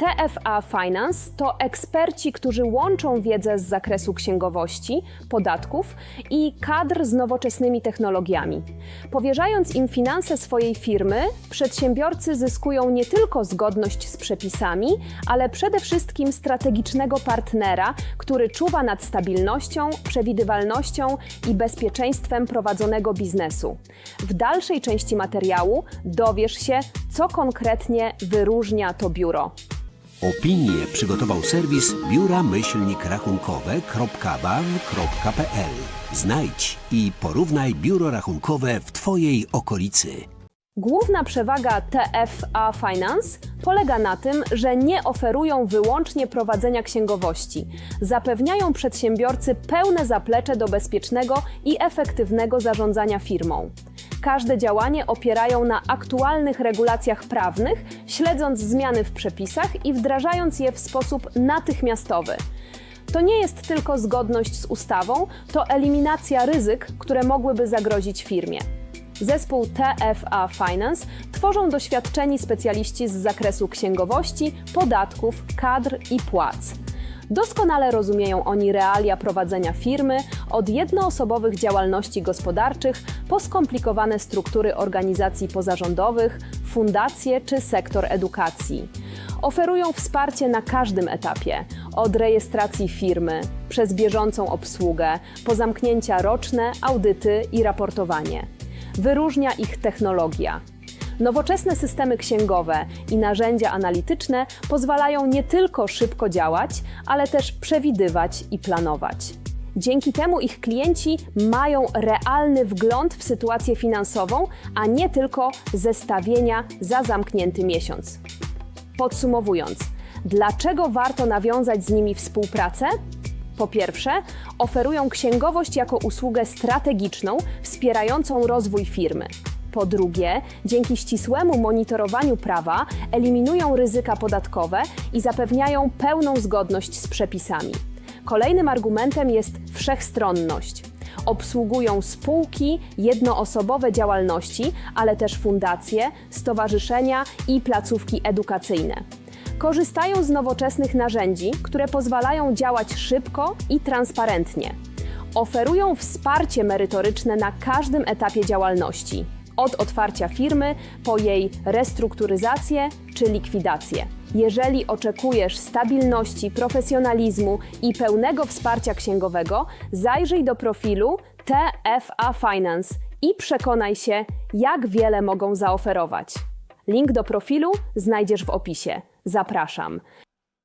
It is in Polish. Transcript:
TFA Finance to eksperci, którzy łączą wiedzę z zakresu księgowości, podatków i kadr z nowoczesnymi technologiami. Powierzając im finanse swojej firmy, przedsiębiorcy zyskują nie tylko zgodność z przepisami, ale przede wszystkim strategicznego partnera, który czuwa nad stabilnością, przewidywalnością i bezpieczeństwem prowadzonego biznesu. W dalszej części materiału dowiesz się, co konkretnie wyróżnia to biuro. Opinię przygotował serwis biura myślnik rachunkowe.baw.pl. Znajdź i porównaj biuro rachunkowe w Twojej okolicy. Główna przewaga TFA Finance polega na tym, że nie oferują wyłącznie prowadzenia księgowości. Zapewniają przedsiębiorcy pełne zaplecze do bezpiecznego i efektywnego zarządzania firmą. Każde działanie opierają na aktualnych regulacjach prawnych, śledząc zmiany w przepisach i wdrażając je w sposób natychmiastowy. To nie jest tylko zgodność z ustawą, to eliminacja ryzyk, które mogłyby zagrozić firmie. Zespół TFA Finance tworzą doświadczeni specjaliści z zakresu księgowości, podatków, kadr i płac. Doskonale rozumieją oni realia prowadzenia firmy, od jednoosobowych działalności gospodarczych po skomplikowane struktury organizacji pozarządowych, fundacje czy sektor edukacji. Oferują wsparcie na każdym etapie, od rejestracji firmy, przez bieżącą obsługę, po zamknięcia roczne, audyty i raportowanie. Wyróżnia ich technologia. Nowoczesne systemy księgowe i narzędzia analityczne pozwalają nie tylko szybko działać, ale też przewidywać i planować. Dzięki temu ich klienci mają realny wgląd w sytuację finansową, a nie tylko zestawienia za zamknięty miesiąc. Podsumowując, dlaczego warto nawiązać z nimi współpracę? Po pierwsze, oferują księgowość jako usługę strategiczną wspierającą rozwój firmy. Po drugie, dzięki ścisłemu monitorowaniu prawa eliminują ryzyka podatkowe i zapewniają pełną zgodność z przepisami. Kolejnym argumentem jest wszechstronność. Obsługują spółki, jednoosobowe działalności, ale też fundacje, stowarzyszenia i placówki edukacyjne. Korzystają z nowoczesnych narzędzi, które pozwalają działać szybko i transparentnie. Oferują wsparcie merytoryczne na każdym etapie działalności, od otwarcia firmy po jej restrukturyzację czy likwidację. Jeżeli oczekujesz stabilności, profesjonalizmu i pełnego wsparcia księgowego, zajrzyj do profilu TFA Finance i przekonaj się, jak wiele mogą zaoferować. Link do profilu znajdziesz w opisie. Zapraszam.